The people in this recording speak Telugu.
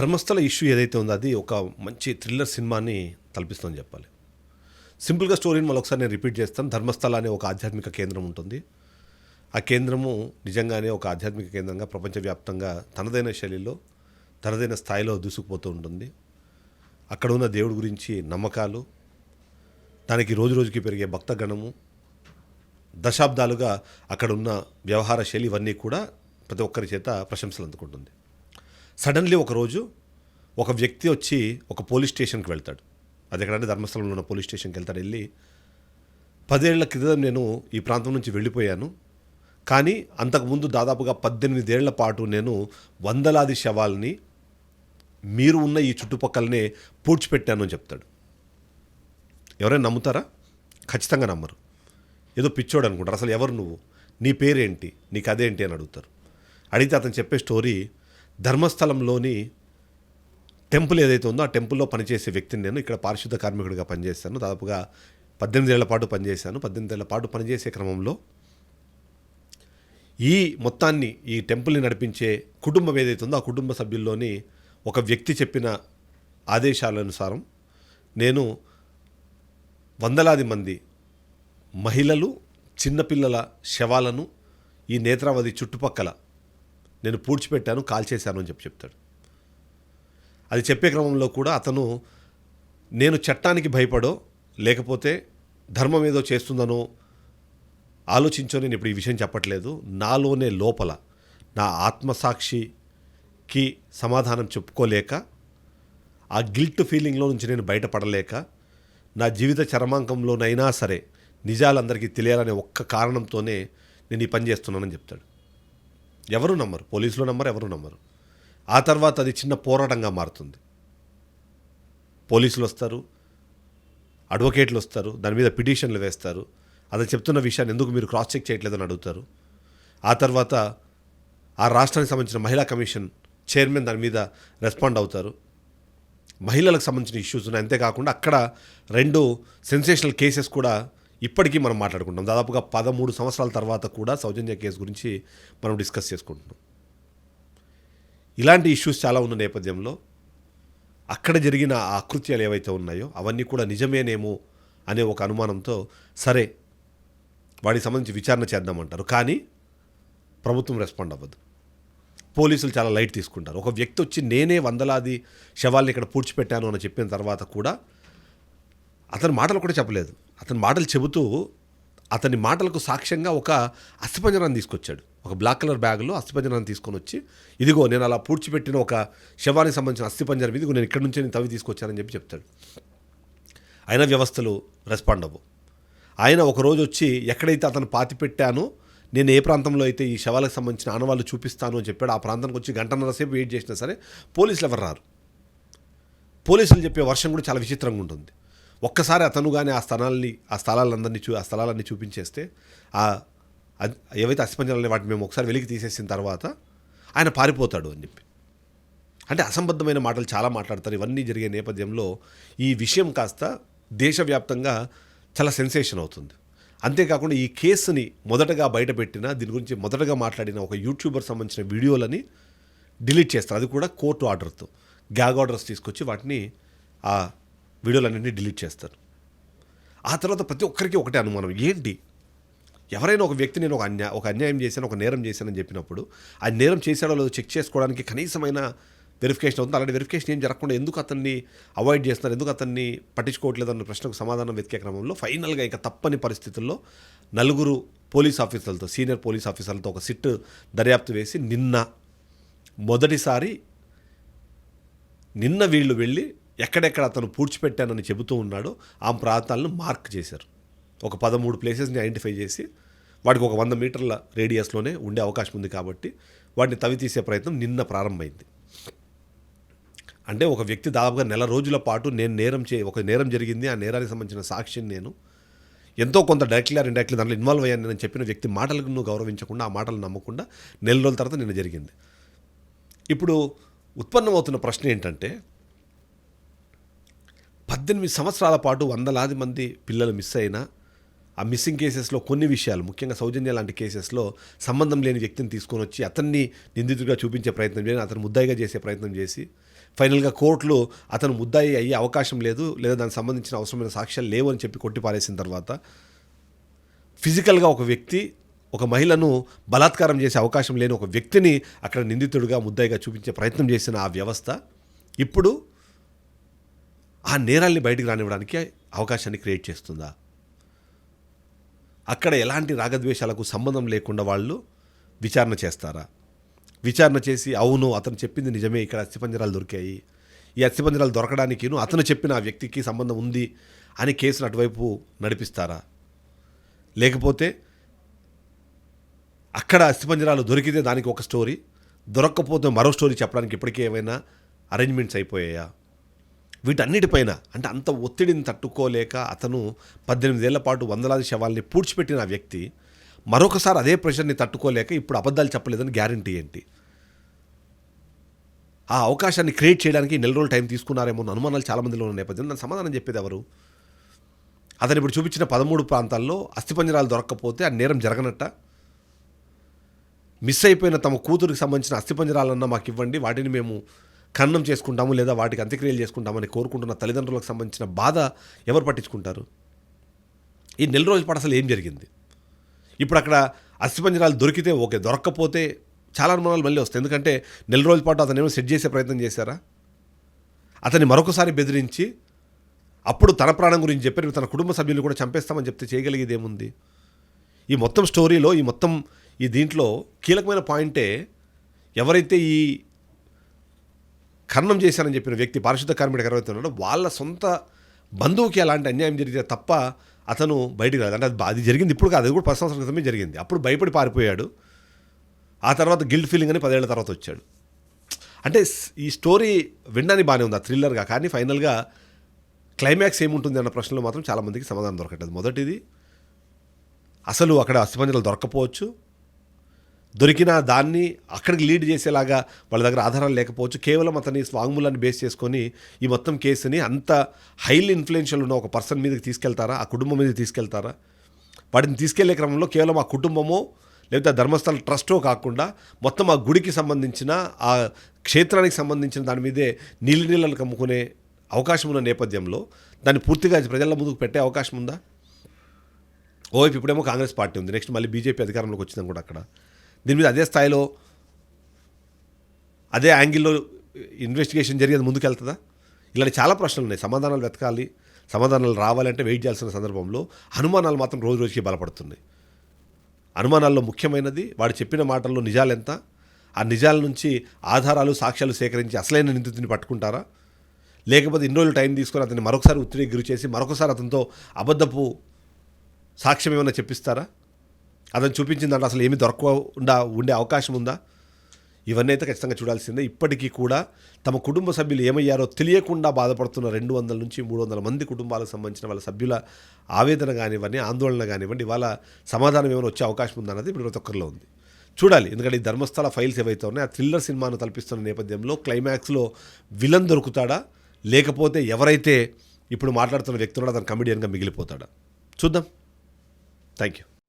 ధర్మస్థల ఇష్యూ ఏదైతే ఉందో అది ఒక మంచి థ్రిల్లర్ సినిమాని తలపిస్తుందని చెప్పాలి. సింపుల్గా స్టోరీని మళ్ళీ ఒకసారి నేను రిపీట్ చేస్తాను. ధర్మస్థల అనే ఒక ఆధ్యాత్మిక కేంద్రం ఉంటుంది. ఆ కేంద్రము నిజంగానే ఒక ఆధ్యాత్మిక కేంద్రంగా ప్రపంచవ్యాప్తంగా తనదైన శైలిలో తనదైన స్థాయిలో దూసుకుపోతూ ఉంటుంది. అక్కడ ఉన్న దేవుడి గురించి నమ్మకాలు దానికి రోజు రోజుకి పెరిగే భక్తగణము దశాబ్దాలుగా అక్కడ ఉన్న వ్యవహార శైలి ఇవన్నీ కూడా ప్రతి ఒక్కరి చేత ప్రశంసలు అందుకుంటుంది. సడన్లీ ఒకరోజు ఒక వ్యక్తి వచ్చి ఒక పోలీస్ స్టేషన్కి వెళ్తాడు. అది ఎక్కడంటే ధర్మస్థలంలో ఉన్న పోలీస్ స్టేషన్కి వెళ్తాడు వెళ్ళి పదేళ్ళ క్రితం నేను ఈ ప్రాంతం నుంచి వెళ్ళిపోయాను. కానీ అంతకుముందు దాదాపుగా పద్దెనిమిదేళ్ళ పాటు నేను వందలాది శవాల్ని మీరు ఉన్న ఈ చుట్టుపక్కలనే పూడ్చిపెట్టాను అని చెప్తాడు. ఎవరైనా నమ్ముతారా? ఖచ్చితంగా నమ్మరు. ఏదో పిచ్చోడు అనుకుంటారు. అసలు ఎవరు నువ్వు? నీ పేరేంటి? నీకు అదేంటి అని అడుగుతారు. అడిగితే అతను చెప్పే స్టోరీ ధర్మస్థలంలోని టెంపుల్ ఏదైతే ఉందో ఆ టెంపుల్లో పనిచేసే వ్యక్తిని నేను ఇక్కడ పారిశుద్ధ కార్మికుడిగా పనిచేస్తాను దాదాపుగా పద్దెనిమిది ఏళ్ళ పాటు పనిచేశాను. పద్దెనిమిది ఏళ్ళ పాటు పనిచేసే క్రమంలో ఈ మొత్తాన్ని ఈ టెంపుల్ని నడిపించే కుటుంబం ఏదైతే ఉందో ఆ కుటుంబ సభ్యుల్లోని ఒక వ్యక్తి చెప్పిన ఆదేశాలనుసారం నేను వందలాది మంది మహిళలు చిన్నపిల్లల శవాలను ఈ నేత్రావతి చుట్టుపక్కల నేను పూడ్చిపెట్టాను కాల్చేశాను అని చెప్పి చెప్తాడు. అది చెప్పే క్రమంలో కూడా అతను నేను చట్టానికి భయపడో లేకపోతే ధర్మం ఏదో చేస్తుందనో ఆలోచించో నేను ఇప్పుడు ఈ విషయం చెప్పట్లేదు. నాలోనే లోపల నా ఆత్మసాక్షికి సమాధానం చెప్పుకోలేక ఆ గిల్ట్ ఫీలింగ్లో నుంచి నేను బయటపడలేక నా జీవిత చరమాంకంలోనైనా సరే నిజాలందరికీ తెలియాలనే ఒక్క కారణంతోనే నేను ఈ పని చేస్తున్నానని చెప్తాడు. ఎవరు నమ్మరు. పోలీసులు నమ్మరు ఎవరు నమ్మరు. ఆ తర్వాత అది చిన్న పోరాటంగా మారుతుంది. పోలీసులు వస్తారు అడ్వకేట్లు వస్తారు దాని మీద పిటిషన్లు వేస్తారు. అది చెప్తున్న విషయాన్ని ఎందుకు మీరు క్రాస్ చెక్ చేయట్లేదని అడుగుతారు. ఆ తర్వాత ఆ రాష్ట్రానికి సంబంధించిన మహిళా కమిషన్ చైర్మన్ దాని మీద రెస్పాండ్ అవుతారు. మహిళలకు సంబంధించిన ఇష్యూస్ ఉన్నాయి. అంతేకాకుండా అక్కడ రెండు సెన్సేషనల్ కేసెస్ కూడా ఇప్పటికీ మనం మాట్లాడుకుంటాం దాదాపుగా పదమూడు సంవత్సరాల తర్వాత కూడా సౌజన్య కేసు గురించి మనం డిస్కస్ చేసుకుంటున్నాం. ఇలాంటి ఇష్యూస్ చాలా ఉన్న నేపథ్యంలో అక్కడ జరిగిన ఆ అకృత్యాలు ఏవైతే ఉన్నాయో అవన్నీ కూడా నిజమేనేమో అనే ఒక అనుమానంతో సరే వాడికి సంబంధించి విచారణ చేద్దామంటారు. కానీ ప్రభుత్వం రెస్పాండ్ అవ్వదు. పోలీసులు చాలా లైట్ తీసుకుంటారు. ఒక వ్యక్తి వచ్చి నేనే వందలాది శవాల్ని ఇక్కడ పూడ్చిపెట్టాను అని చెప్పిన తర్వాత కూడా అతని మాటలు కూడా చెప్పలేదు. అతని మాటలు చెబుతూ అతని మాటలకు సాక్ష్యంగా ఒక అస్థిపంజరాన్ని తీసుకొచ్చాడు. ఒక బ్లాక్ కలర్ బ్యాగ్లో అస్థిపంజరాన్ని తీసుకొని వచ్చి ఇదిగో నేను అలా పూడ్చిపెట్టిన ఒక శవానికి సంబంధించిన అస్థిపంజరం. ఇదిగో నేను ఇక్కడి నుంచి నేను తవ్వి తీసుకొచ్చానని చెప్పి చెప్తాడు. అయినా వ్యవస్థలు రెస్పాండ్ అవ్వు. ఆయన ఒకరోజు వచ్చి ఎక్కడైతే అతను పాతి పెట్టానో నేను ఏ ప్రాంతంలో అయితే ఈ శవాలకు సంబంధించిన ఆనవాళ్ళు చూపిస్తాను అని చెప్పాడు ఆ ప్రాంతానికి వచ్చి గంటన్నర సేపు వెయిట్ చేసినా సరే పోలీసులు ఎవరు రారు. పోలీసులు చెప్పే వర్షం కూడా చాలా విచిత్రంగా ఉంటుంది. ఒక్కసారి అతను కానీ ఆ స్థలాల్ని ఆ స్థలాలందరినీ చూ ఆ స్థలాలన్నీ చూపించేస్తే ఆ ఏవైతే అస్థిపంజరాలు వాటిని మేము ఒకసారి వెలికి తీసేసిన తర్వాత ఆయన పారిపోతాడు అని చెప్పి. అంటే అసంబద్ధమైన మాటలు చాలా మాట్లాడతారు. ఇవన్నీ జరిగే నేపథ్యంలో ఈ విషయం కాస్త దేశవ్యాప్తంగా చాలా సెన్సేషన్ అవుతుంది. అంతేకాకుండా ఈ కేసుని మొదటగా బయటపెట్టిన దీని గురించి మొదటగా మాట్లాడిన ఒక యూట్యూబర్ సంబంధించిన వీడియోలని డిలీట్ చేస్తారు. అది కూడా కోర్టు ఆర్డర్తో. గ్యాగ్ ఆర్డర్స్ తీసుకొచ్చి వాటిని ఆ వీడియోలన్నింటినీ డిలీట్ చేస్తారు. ఆ తర్వాత ప్రతి ఒక్కరికి ఒకటే అనుమానం. ఏంటి? ఎవరైనా ఒక వ్యక్తి నేను ఒక అన్యా ఒక అన్యాయం చేశాను ఒక నేరం చేశానని చెప్పినప్పుడు ఆ నేరం చేశాడో లేదో చెక్ చేసుకోవడానికి కనీసమైన వెరిఫికేషన్ అవుతుంది. అలాంటి వెరిఫికేషన్ ఏం జరగకుండా ఎందుకు అతన్ని అవాయిడ్ చేస్తున్నారు? ఎందుకు అతన్ని పట్టించుకోవట్లేదు అన్న ప్రశ్నకు సమాధానం వెతికే క్రమంలో ఫైనల్గా ఇక తప్పని పరిస్థితుల్లో నలుగురు పోలీస్ ఆఫీసర్లతో సీనియర్ పోలీస్ ఆఫీసర్లతో ఒక సిట్ దర్యాప్తు వేసి నిన్న మొదటిసారి నిన్న వీళ్ళు వెళ్ళి ఎక్కడెక్కడ అతను పూడ్చిపెట్టానని చెబుతూ ఉన్నాడో ఆ ప్రాంతాలను మార్క్ చేశారు. ఒక పదమూడు ప్లేసెస్ని ఐడెంటిఫై చేసి వాడికి ఒక వంద మీటర్ల రేడియస్లోనే ఉండే అవకాశం ఉంది కాబట్టి వాటిని తవి తీసే ప్రయత్నం నిన్న ప్రారంభమైంది. అంటే ఒక వ్యక్తి దాదాపుగా నెల రోజుల పాటు నేను నేరం చే ఒక నేరం జరిగింది ఆ నేరానికి సంబంధించిన సాక్షిని నేను ఎంతో కొంత డైరెక్ట్లీ ఆర్ ఇండైరెక్ట్లీ దాంట్లో ఇన్వాల్వ్ అయ్యాను నేను చెప్పిన వ్యక్తి మాటలకు నువ్వు గౌరవించకుండా ఆ మాటలు నమ్మకుండా నెల రోజుల తర్వాత నిన్న జరిగింది. ఇప్పుడు ఉత్పన్నమవుతున్న ప్రశ్న ఏంటంటే పద్దెనిమిది సంవత్సరాల పాటు వందలాది మంది పిల్లలు మిస్ అయినా ఆ మిస్సింగ్ కేసెస్లో కొన్ని విషయాలు ముఖ్యంగా సౌజన్య లాంటి కేసెస్లో సంబంధం లేని వ్యక్తిని తీసుకొని వచ్చి అతన్ని నిందితుడిగా చూపించే ప్రయత్నం చేసి అతను ముద్దాయిగా చేసే ప్రయత్నం చేసి ఫైనల్గా కోర్టులు అతను ముద్దాయి అయ్యే అవకాశం లేదు లేదా దానికి సంబంధించిన అవసరమైన సాక్ష్యాలు లేవు అని చెప్పి కొట్టిపారేసిన తర్వాత ఫిజికల్గా ఒక వ్యక్తి ఒక మహిళను బలాత్కారం చేసే అవకాశం లేని ఒక వ్యక్తిని అక్కడ నిందితుడిగా ముద్దాయిగా చూపించే ప్రయత్నం చేసిన ఆ వ్యవస్థ ఇప్పుడు ఆ నేరాల్ని బయటకు రానివ్వడానికి అవకాశాన్ని క్రియేట్ చేస్తుందా? అక్కడ ఎలాంటి రాగద్వేషాలకు సంబంధం లేకుండా వాళ్ళు విచారణ చేస్తారా? విచారణ చేసి అవును అతను చెప్పింది నిజమే ఇక్కడ అస్థిపంజరాలు దొరికాయి. ఈ అస్థిపంజరాలు దొరకడానికి అతను చెప్పిన ఆ వ్యక్తికి సంబంధం ఉంది అని కేసును అటువైపు నడిపిస్తారా? లేకపోతే అక్కడ అస్థిపంజరాలు దొరికితే దానికి ఒక స్టోరీ దొరక్కపోతే మరో స్టోరీ చెప్పడానికి ఇప్పటికే ఏమైనా అరేంజ్మెంట్స్ అయిపోయాయా? వీటన్నిటిపైన అంటే అంత ఒత్తిడిని తట్టుకోలేక అతను పద్దెనిమిదేళ్ళ పాటు వందలాది శవాల్ని పూడ్చిపెట్టిన వ్యక్తి మరొకసారి అదే ప్రెషర్ని తట్టుకోలేక ఇప్పుడు అబద్ధాలు చెప్పలేదని గ్యారంటీ ఏంటి? ఆ అవకాశాన్ని క్రియేట్ చేయడానికి నెల రోజులు టైం తీసుకున్నారేమో అన్న అనుమానాలు చాలా మందిలో ఉన్న నేపథ్యం. దాని సమాధానం చెప్పేది ఎవరు? అతను ఇప్పుడు చూపించిన పదమూడు ప్రాంతాల్లో అస్థిపంజరాలు దొరక్కపోతే ఆ నేరం జరగనట్ట? మిస్ అయిపోయిన తమ కూతురికి సంబంధించిన అస్థిపంజరాలన్నా మాకు ఇవ్వండి వాటిని మేము ఖండం చేసుకుంటాము లేదా వాటికి అంత్యక్రియలు చేసుకుంటామని కోరుకుంటున్న తల్లిదండ్రులకు సంబంధించిన బాధ ఎవరు పట్టించుకుంటారు? ఈ నెల రోజుల పాటు అసలు ఏం జరిగింది? ఇప్పుడు అక్కడ అస్థిపంజరాలు దొరికితే ఓకే దొరక్కపోతే చాలా అనుమానాలు మళ్ళీ వస్తాయి. ఎందుకంటే నెల రోజుల పాటు అతను ఏమో సెట్ చేసే ప్రయత్నం చేశారా? అతన్ని మరొకసారి బెదిరించి అప్పుడు తన ప్రాణం గురించి చెప్పి తన కుటుంబ సభ్యులు కూడా చంపేస్తామని చెప్తే చేయగలిగేది ఏముంది? ఈ మొత్తం స్టోరీలో ఈ మొత్తం ఈ దీంట్లో కీలకమైన పాయింటే ఎవరైతే ఈ ఖననం చేశానని చెప్పిన వ్యక్తి పారిశుద్ధ కార్మికుడు ఎవరైతే వాళ్ళ సొంత బంధువుకి అలాంటి అన్యాయం జరిగితే తప్ప అతను బయటికి రాదు అంటే అది అది జరిగింది ఇప్పుడు కాదు అది కూడా పది సంవత్సరాల క్రితమే జరిగింది. అప్పుడు భయపడి పారిపోయాడు. ఆ తర్వాత గిల్ట్ ఫీలింగ్ అని పదేళ్ళ తర్వాత వచ్చాడు. అంటే ఈ స్టోరీ వినడానికి బాగానే ఉంది ఆ థ్రిల్లర్గా. కానీ ఫైనల్గా క్లైమాక్స్ ఏముంటుంది అన్న ప్రశ్నలో మాత్రం చాలామందికి సమాధానం దొరకట్లేదు. మొదటిది అసలు అక్కడ అస్థిపంజలు దొరకపోవచ్చు దొరికిన దాన్ని అక్కడికి లీడ్ చేసేలాగా వాళ్ళ దగ్గర ఆధారాలు లేకపోవచ్చు. కేవలం అతని వాంగ్మూలాన్ని బేస్ చేసుకొని ఈ మొత్తం కేసుని అంత హైలీ ఇన్ఫ్లుయెన్షియల్ ఉన్న ఒక పర్సన్ మీదకి తీసుకెళ్తారా? ఆ కుటుంబం మీదకి తీసుకెళ్తారా? వాటిని తీసుకెళ్ళే క్రమంలో కేవలం ఆ కుటుంబమో లేకపోతే ఆ ధర్మస్థల ట్రస్టో కాకుండా మొత్తం ఆ గుడికి సంబంధించిన ఆ క్షేత్రానికి సంబంధించిన దాని మీదే నీళ్ళు నీళ్ళను కమ్ముకునే అవకాశం ఉన్న నేపథ్యంలో దాన్ని పూర్తిగా ప్రజల ముందుకు పెట్టే అవకాశం ఉందా? ఓవైపు ఇప్పుడేమో కాంగ్రెస్ పార్టీ ఉంది. నెక్స్ట్ మళ్ళీ బీజేపీ అధికారంలోకి వచ్చిందని కూడా అక్కడ దీని మీద అదే స్థాయిలో అదే యాంగిల్లో ఇన్వెస్టిగేషన్ జరిగేది ముందుకెళ్తుందా? ఇలాంటి చాలా ప్రశ్నలు ఉన్నాయి. సమాధానాలు వెతకాలి సమాధానాలు రావాలంటే వెయిట్ చేయాల్సిన సందర్భంలో అనుమానాలు మాత్రం రోజు రోజుకి బలపడుతున్నాయి. అనుమానాల్లో ముఖ్యమైనది వాడు చెప్పిన మాటల్లో నిజాలెంత ఆ నిజాల నుంచి ఆధారాలు సాక్ష్యాలు సేకరించి అసలైన నిందితుడిని పట్టుకుంటారా? లేకపోతే ఇన్ని రోజులు టైం తీసుకొని అతన్ని మరొకసారి ఉత్తిడి గురి చేసి మరొకసారి అతనితో అబద్ధపు సాక్ష్యం ఏమైనా చెప్పిస్తారా? అతను చూపించిన అసలు ఏమి దొరకకుండా ఉండే అవకాశం ఉందా? ఇవన్నీ అయితే ఖచ్చితంగా చూడాల్సిందే. ఇప్పటికీ కూడా తమ కుటుంబ సభ్యులు ఏమయ్యారో తెలియకుండా బాధపడుతున్న రెండు వందల నుంచి మూడు వందల మంది కుటుంబాలకు సంబంధించిన వాళ్ళ సభ్యుల ఆవేదన కానివ్వండి ఆందోళన కానివ్వండి వాళ్ళ సమాధానం ఏమైనా వచ్చే అవకాశం ఉందన్నది ఇప్పుడు ప్రతి ఒక్కరిలో ఉంది. చూడాలి. ఎందుకంటే ఈ ధర్మస్థల ఫైల్స్ ఏవైతే ఉన్నాయో ఆ థ్రిల్లర్ సినిమాను తలపిస్తున్న నేపథ్యంలో క్లైమాక్స్లో విలన్ దొరుకుతాడా? లేకపోతే ఎవరైతే ఇప్పుడు మాట్లాడుతున్న వ్యక్తులు అతను కమెడియన్గా మిగిలిపోతాడా? చూద్దాం. Thank you